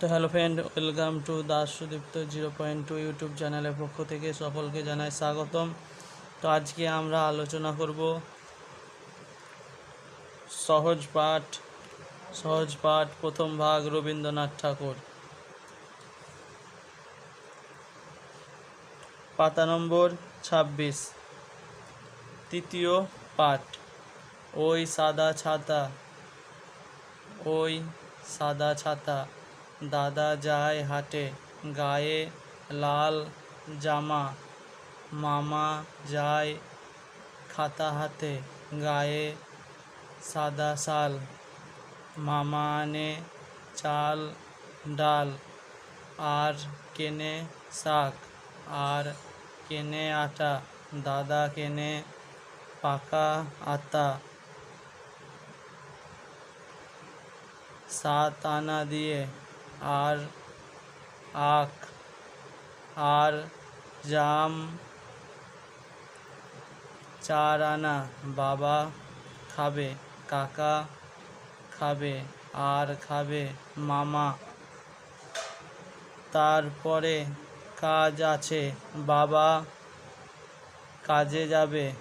তো hello friend, welcome to Das Sudipta zero point two YouTube চ্যানেলের পক্ষ থেকে সকলকে জানাই স্বাগতম। তো আজকে আমরা আলোচনা করব সহজ পাঠ সহজ পাঠ, প্রথম ভাগ, রবীন্দ্রনাথ ঠাকুর। পাতা নম্বর ছাব্বিশ, তৃতীয় পাঠ, ওই সাদা ছাতা, ওই সাদা ছাতা। দাদা যায় হাটে গায়ে লাল জামা মামা যায় খাতা হাতে গায়ে সাদা শাল মামা আনে চাল ডাল আর কেনে শাক আর কেনে আটা দাদা কেনে পাকা আতা সাত আনা দিয়ে আর আখ আর জাম চার আনা বাবা খাবে, কাকা খাবে, আর খাবে মামা। তারপরে কাজ আছে, বাবা কাজে যাবে